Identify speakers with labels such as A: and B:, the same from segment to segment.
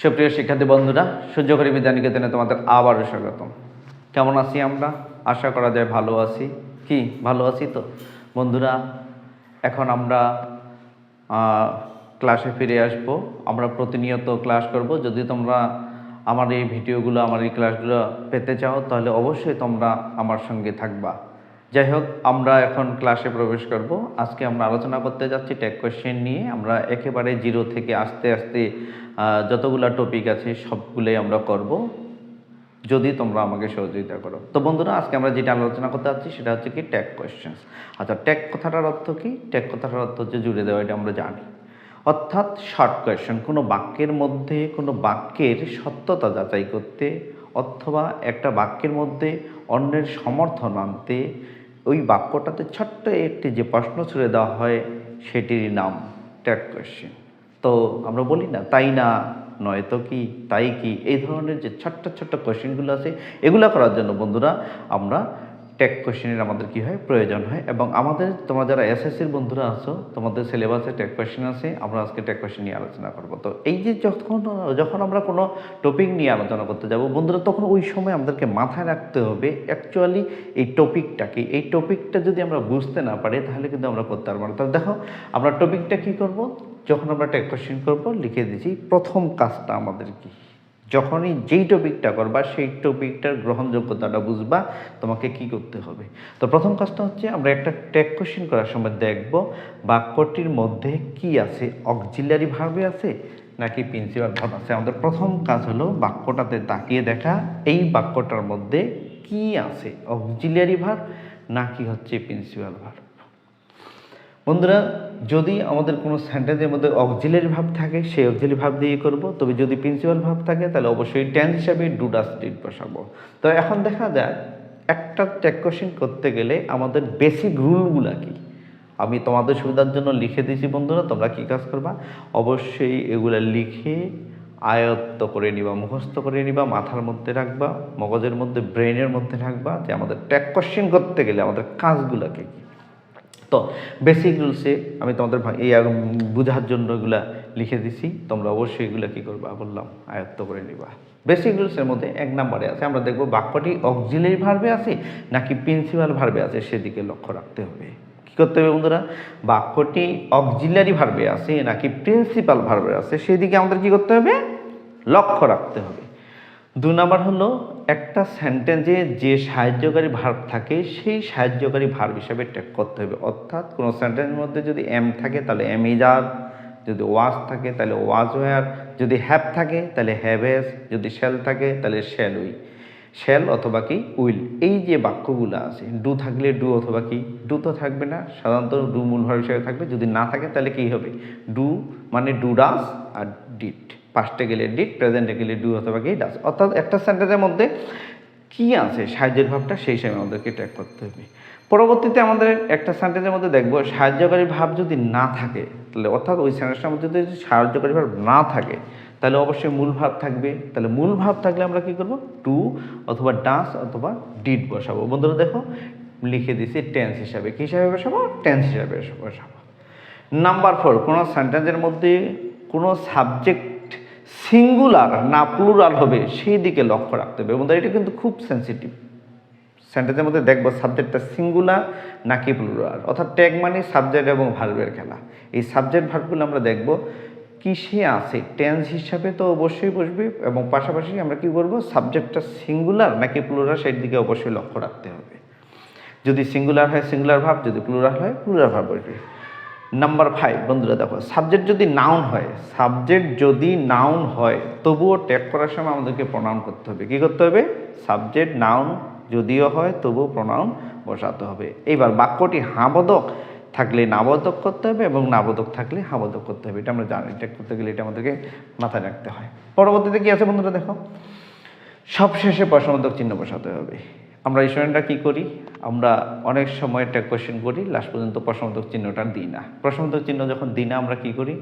A: সুপ্রিয় শিক্ষার্থী বন্ধুরা, সূর্যকরী বিদ্যানিকেতনে তোমাদের আবারও স্বাগতম। কেমন আছি আমরা? আশা করা যায় ভালো আছি। কি, ভালো আছি তো? বন্ধুরা, এখন আমরা ক্লাসে ফিরে আসব। আমরা প্রতিনিয়ত ক্লাস করব। যদি তোমরা আমার এই ভিডিওগুলো, আমার এই ক্লাসগুলো পেতে চাও, তাহলে অবশ্যই তোমরা আমার সঙ্গে থাকবা। যাই হোক, আমরা এখন ক্লাসে প্রবেশ করব। আজকে আমরা আলোচনা করতে যাচ্ছি টেক কোয়েশ্চেন নিয়ে। আমরা একেবারে জিরো থেকে আস্তে আস্তে যতগুলা টপিক আছে সবগুলোই আমরা করব। যদি তোমরা আমাকে সহযোগিতা করো। তো বন্ধুরা, আজকে আমরা যেটা আলোচনা করতে যাচ্ছি সেটা হচ্ছে কি ট্যাগ কোয়েশ্চেন্স আচ্ছা ট্যাগ কথাটার অর্থ কি? ট্যাগ কথাটার অর্থ হচ্ছে জুড়ে দেওয়া, এটা আমরা জানি। অর্থাৎ শর্ট কোয়েশ্চেন কোনো বাক্যের মধ্যে কোনো বাক্যের সত্যতা যাচাই করতে অথবা একটা বাক্যের মধ্যে অন্যের সমর্থন আনতে ওই বাক্যটাতে ছোট্ট একটি যে প্রশ্ন ছুড়ে দেওয়া হয়, সেটির নাম ট্যাগ কোয়েশ্চেন তো আমরা বলি না, তাই না, নয় তো কি, তাই কি, এই ধরনের যে ছোট্ট ছোট্ট কোয়েশ্চেনগুলো আছে, এগুলো করার জন্য বন্ধুরা, আমরা টেক কোয়েশ্চেনের আমাদের কি হয়? প্রয়োজন হয়। এবং আমাদের, তোমরা যারা এসএসসির বন্ধুরা আছো, তোমাদের সিলেবাসে টেক কোয়েশ্চেন আছে, আমরা আজকে টেক কোয়েশ্চেন নিয়ে আলোচনা করব। তো এই যে যখন যখন আমরা কোনো টপিক নিয়ে আলোচনা করতে যাব, বন্ধুরা, তখন ওই সময় আমাদেরকে মাথায় রাখতে হবে অ্যাকচুয়ালি এই টপিকটা কি? এই টপিকটা যদি আমরা বুঝতে না পারি, তাহলে কিন্তু আমরা করতে পারব না। তাহলে দেখো, আমরা টপিকটা কি করব? যখন আমরা টেক কোয়েশ্চেন করব, লিখে দিচ্ছি, প্রথম কাজটা আমাদের কি? যখনই যেই টপিকটা করবা, সেই টপিকটার গ্রহণযোগ্যতাটা বুঝবা, তোমাকে কি করতে হবে। তো প্রথম কাজটা হচ্ছে, আমরা একটা ট্যাগ কোশ্চেন করার সময় দেখব বাক্যটির মধ্যে কি আছে? অক্সিলারি ভার্বে আছে নাকি প্রিন্সিপাল ভার্ব আছে? আমাদের প্রথম কাজ হলো বাক্যটাতে তাকিয়ে দেখা, এই বাক্যটার মধ্যে কি আছে? অক্সিলারি ভার্ব নাকি হচ্ছে প্রিন্সিপাল ভার্ব বন্ধুরা, যদি আমাদের কোনো সেন্টেন্সের মধ্যে অক্সিলারি ভাব থাকে, সেই অক্সিলারি ভাব দিয়ে করব। তবে যদি প্রিন্সিপাল ভাব থাকে, তাহলে অবশ্যই টেন্স হিসাবে ডু ডাস বসাবো। তো এখন দেখা যায় একটা কোশ্চেন করতে গেলে আমাদের বেসিক রুলগুলা কি? আমি তোমাদের সুবিধার জন্য লিখে দিয়েছি বন্ধুরা, তোমরা কি কাজ করবা? অবশ্যই এগুলো লিখে আয়ত্ত করে নিবা, মুখস্থ করে নিবা, মাথার মধ্যে রাখবা, মগজের মধ্যে ব্রেনের মধ্যে রাখবা যে আমাদের ট্যাক কোশ্চেন করতে গেলে আমাদের কাজগুলোকে কি? তো বেসিক রুলসে আমি তোমাদের এই বোঝার জন্য এগুলা লিখে দিছি। তোমরা অবশ্যই এগুলা কি করবা? বললাম, আয়ত্ত করে নিবা। বেসিক রুলসের মধ্যে এক নম্বরে আছে, আমরা দেখব বাক্যটি অক্সিলারি ভার্বে আছে নাকি প্রিন্সিপাল ভার্বে আছে, সেদিকে লক্ষ্য রাখতে হবে। কি করতে হবে বন্ধুরা? বাক্যটি অক্সিলারি ভার্বে আছে নাকি প্রিন্সিপাল ভার্বে আছে, সেদিকে আমাদের কি করতে হবে? লক্ষ্য রাখতে হবে। দু নম্বর হলো একটা সেন্টেন্সে যে সাহায্যকারী ভার্ব থাকে, সেই সাহায্যকারী ভার্ব হিসাবে ট্যাগ করতে হবে। অর্থাৎ কোনো সেন্টেন্সের মধ্যে যদি এম থাকে, তাহলে এম ইজ আর যদি ওয়াজ থাকে, তাহলে ওয়াজ ওয়ার যদি হ্যাভ থাকে, তাহলে হ্যাভেস যদি শেল থাকে, তাহলে শেল উই শেল অথবা কি উইল এই যে বাক্যগুলো আছে ডু থাকলে ডু অথবা কি ডু তো থাকবে না, সাধারণত ডু মূল ভার্ব হিসেবে থাকবে। যদি না থাকে, তাহলে কি হবে? ডু মানে ডু ডাস আর ডিট পাস্টে গেলে ডিট প্রেজেন্টে গেলে ডু অথবা কি ডাস অর্থাৎ একটা সেন্টেন্সের মধ্যে কি আছে? সাহায্যের ভাবটা সেই সময় আমাদেরকে ট্যাগ করতে হবে। পরবর্তীতে আমাদের একটা সেন্টেন্সের মধ্যে দেখব, সাহায্যকারী ভাব যদি না থাকে, তাহলে অর্থাৎ ওই সেন্টেন্সটার মধ্যে যদি সাহায্যকারী ভাব না থাকে, তাহলে অবশ্যই মূল ভাব থাকবে। তাহলে মূল ভাব থাকলে আমরা কি করব? টু অথবা ডাস অথবা ডিড বসাবো। বন্ধুরা দেখো, লিখে দিছি টেন্স হিসাবে। কী হিসাবে বসাবো? টেন্স হিসাবে বসাবো। নাম্বার ফোর কোনো সেন্টেন্সের মধ্যে কোনো সাবজেক্ট সিঙ্গুলার না প্লুরাল হবে, সেই দিকে লক্ষ্য রাখতে হবে। বন্ধুরা এটা কিন্তু খুব সেন্সিটিভ সেন্টেন্সের মধ্যে দেখব সাবজেক্টটা সিঙ্গুলার নাকি প্লুরাল অর্থাৎ ট্যাগ মানে সাবজেক্ট এবং ভার্বের খেলা। এই সাবজেক্ট ভার্বগুলো আমরা দেখব, কিসে আছে? টেন্স হিসাবে তো অবশ্যই বসবে, এবং পাশাপাশি আমরা কি করব? সাবজেক্টটা সিঙ্গুলার নাকি প্লুরাল সেই দিকে অবশ্যই লক্ষ্য রাখতে হবে। যদি সিঙ্গুলার হয় সিঙ্গুলার ভাব যদি প্লুরাল হয় প্লুরাল ভাব বসবে। নাম্বার ফাইভ বন্ধুরা দেখো সাবজেক্ট যদি নাউন হয় সাবজেক্ট যদি নাউন হয়, তবুও ট্যাগ করার সময় আমাদেরকে প্রণাম করতে হবে। কি করতে হবে? সাবজেক্ট নাউন যদিও হয়, তবুও প্রণাউন বসাতে হবে। এইবার বাক্যটি হাবোধক থাকলে নাবোধক করতে হবে এবং নাবোধক থাকলে হাবোধক করতে হবে। এটা আমরা জানি ট্যাগ করতে গেলে এটা আমাদেরকে মাথায় রাখতে হয়। পরবর্তীতে কি আছে বন্ধুরা দেখো? সবশেষে প্রশ্নবোধক চিহ্ন বসাতে হবে। আমরা এই স্টুডেন্টরা কী করি? আমরা অনেক সময় একটা কোয়েশ্চেন করি লাস্ট পর্যন্ত প্রশ্নবোধক চিহ্নটা দিই না। প্রশ্নবোধক চিহ্ন যখন দিই না, আমরা কী করি?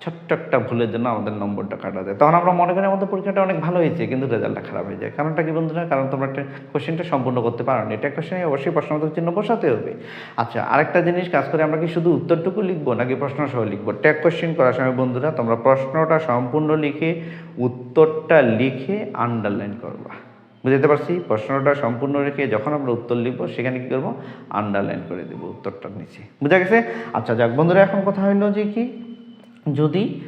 A: ছোট্ট একটা ভুলের জন্য আমাদের নম্বরটা কাটা যায় তখন আমরা মনে করি আমাদের পরীক্ষাটা অনেক ভালো হয়েছে, কিন্তু রেজাল্টটা খারাপ হয়ে যায়। কারণটা কি বন্ধুরা? কারণ তোমরা একটা কোশ্চেনটা সম্পূর্ণ করতে পারো না। এটা কোশ্চেনে অবশ্যই প্রশ্নবোধক চিহ্ন বসাতে হবে। আচ্ছা আরেকটা জিনিস কাজ করে আমরা কি শুধু উত্তরটুকু লিখব, নাকি প্রশ্ন সহ লিখব? ট্যাগ কোশ্চেন করার সময় বন্ধুরা, তোমরা প্রশ্নটা সম্পূর্ণ লিখে, উত্তরটা লিখে আন্ডারলাইন করবা। বুঝতে পারছি? প্রশ্নটা সম্পূর্ণ রেখে যখন আমরা উত্তর লিখব, সেখানে কি করব? আন্ডারলাইন করে দেবো উত্তরটার নিচে। বুঝা গেছে? আচ্ছা যাক, বন্ধুরা, এখন কথা হইল যে কি? যদি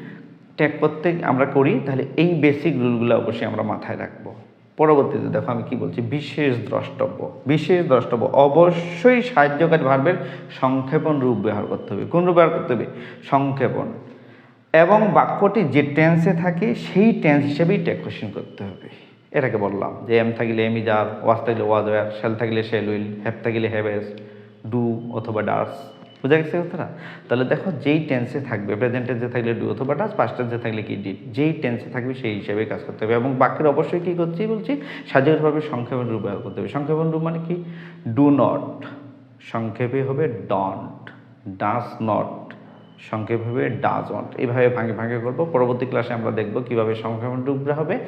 A: ট্যাগ করতে আমরা করি, তাহলে এই বেসিক রুলগুলো অবশ্যই আমরা মাথায় রাখব। পরবর্তীতে দেখো আমি কি বলছি? বিশেষ দ্রষ্টব্য। বিশেষ দ্রষ্টব্য। অবশ্যই সাহায্যকারী ভার্বের সংক্ষেপণ রূপ ব্যবহার করতে হবে। কোন রূপ ব্যবহার করতে হবে? সংক্ষেপণ। এবং বাক্যটি যে টেন্সে থাকে, সেই টেন্স হিসেবেই ট্যাগ কোশ্চেন করতে হবে। এটাকে বললাম যে এম থাকলে এমি যার ওয়াজ থাকলে ওয়াজ ওয়ার শেল থাকলে শেল উইল হ্যাভ থাকলে হ্যাভেস ডু অথবা ডাস। বুঝা গেছে কথাটা? তাহলে দেখো যেই টেন্সে থাকবে প্রেজেন্ট টেন্সে থাকলে ডু অথবা ডাস পাস্ট টেন্সে থাকলে কি ডিড যেই টেন্সে থাকবে সেই হিসেবে কাজ করতে হবে। এবং বাক্যের অবশ্যই কী করছি বলছি? সাজাগরভাবে সংক্ষেপণ রূপ ব্যবহার করতে হবে। সংক্ষেপণ রূপ মানে কি? ডু নট সংক্ষেপে হবে ডন্ট ডাস নট সংক্ষেপে হবে ডাজ ওয়ান্ট এইভাবে ভাঙে ভাঙে করব। পরবর্তী ক্লাসে আমরা দেখব কীভাবে সংক্ষেপণ রূপটা হবে।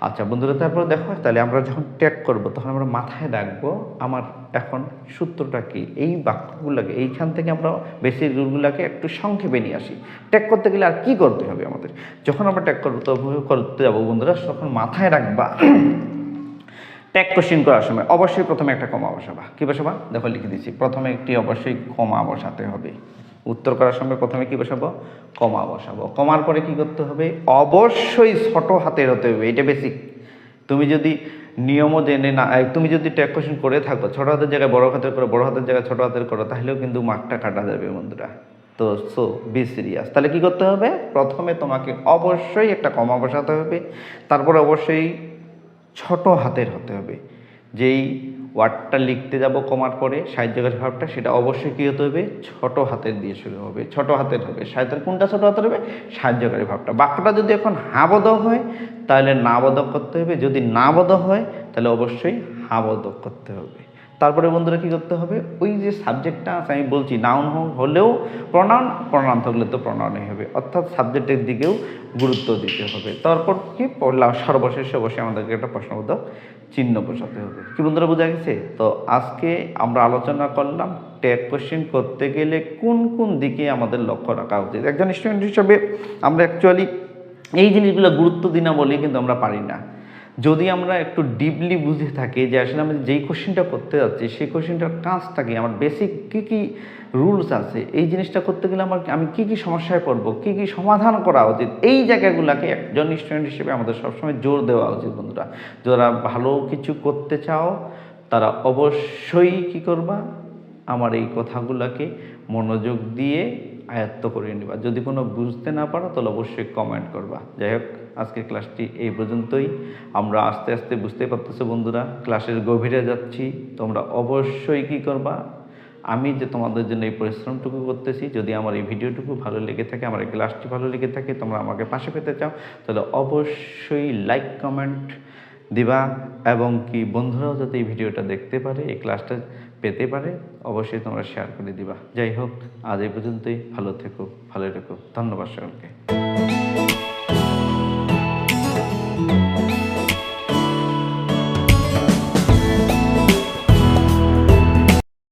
A: আচ্ছা বন্ধুরা, তারপর দেখো, তাহলে আমরা যখন ট্যাগ করব, তখন আমরা মাথায় রাখব আমার এখন সূত্রটা কি? এই বাক্যগুলোকে, এইখান থেকে আমরা বেসিক রুলগুলোকে একটু সংক্ষেপে নিয়ে আসি। ট্যাগ করতে গেলে আর কি করতে হবে আমাদের? যখন আমরা ট্যাগ করব করতে যাব বন্ধুরা। তখন মাথায় রাখবা ট্যাগ কোশ্চিন করার সময় অবশ্যই প্রথমে একটা কমা বসাবা। কী বসাবা? দেখো, লিখে দিচ্ছি। প্রথমে একটি অবশ্যই কমা বসাতে হবে। উত্তর করার সময় প্রথমে কি বসাবো? কমা বসাবো। কমার পরে কি করতে হবে? অবশ্যই ছোট হাতের হতে হবে, এটা বেসিক তুমি যদি নিয়মও জেনে না তুমি যদি ট্যাগ কোশ্চিন করে থাকো, ছোট হাতের জায়গায় বড় হাতের করো, বড় হাতের জায়গায় ছোট হাতের করো, তাহলেও কিন্তু মার্কটা কাটা যাবে বন্ধুরা। তো সো বি সিরিয়াস তাহলে কি করতে হবে? প্রথমে তোমাকে অবশ্যই একটা কমা বসাতে হবে, তারপরে অবশ্যই ছোট হাতের হতে হবে। যেই ওয়ার্ডটা লিখতে যাব কমার পরে সাহায্যকারী ভাবটা, সেটা অবশ্যই কী হতে হবে? ছোট হাতের দিয়ে শুরু হবে, ছোট হাতের হবে। সাহায্যের কোনটা ছোট হাতের হবে? সাহায্যকারী ভাবটা। বাক্যটা যদি এখন হাবদক হয়, তাহলে না বোধক করতে হবে। যদি না বোধক হয়, তাহলে অবশ্যই হাবদক করতে হবে। তারপরে বন্ধুরা কী করতে হবে? ওই যে সাবজেক্টটা আছে, আমি বলছি নাউন হলেও প্রনাউন প্রনাউন থাকলে তো প্রনাউনই হবে। অর্থাৎ সাবজেক্টের দিকেও গুরুত্ব দিতে হবে। তারপর কি? সর্বশেষে অবশ্যই আমাদেরকে একটা প্রশ্নবোধক চিহ্ন বসাতে হবে। কি বন্ধুরা বোঝা গেছে? তো আজকে আমরা আলোচনা করলাম ট্যাগ কোশ্চেন করতে গেলে কোন কোন দিকে আমাদের লক্ষ্য রাখা উচিত? একজন স্টুডেন্ট হিসাবে আমরা অ্যাকচুয়ালি এই জিনিসগুলো গুরুত্ব দিই না বলেই কিন্তু আমরা পারি না। যদি আমরা একটু ডিপলি বুঝে থাকি যে আসলে আমি যেই কোশ্চেনটা করতে যাচ্ছি, সেই কোশ্চেনটার কাজটা কি? আমার বেসিক কী কী রুলস আছে? এই জিনিসটা করতে গেলে আমার আমি কী কী সমস্যায় পড়ব? কী কী সমাধান করা উচিত? এই জায়গাগুলোকে একজন স্টুডেন্ট হিসেবে আমাদের সবসময় জোর দেওয়া উচিত বন্ধুরা। যারা ভালো কিছু করতে চাও, তারা অবশ্যই কি করবা? আমার এই কথাগুলোকে মনোযোগ দিয়ে আয়ত্ত করে নিবা। যদি কোনো বুঝতে না পারো, তাহলে অবশ্যই কমেন্ট করবা। যাই হোক আজকের ক্লাসটি এই পর্যন্তই। আমরা আস্তে আস্তে বুঝতে পারতেছো বন্ধুরা, ক্লাসের গভীরে যাচ্ছি। তোমরা অবশ্যই কি করবা? আমি যে তোমাদের জন্য এই পরিশ্রমটুকু করতেছি, যদি আমার এই ভিডিওটুকু ভালো লেগে থাকে, আমার এই ক্লাসটি ভালো লেগে থাকে, তোমরা আমাকে পাশে পেতে চাও, তাহলে অবশ্যই লাইক কমেন্ট দিবা। এবং কি বন্ধুরাও যাতে এই ভিডিওটা দেখতে পারে, এই ক্লাসটা পেতে পারে, অবশ্যই তোমরা শেয়ার করে দিবা। যাই হোক, আজ এই পর্যন্তই। ভালো থেকো ভালো থেকো। ধন্যবাদ সকলকে। thank you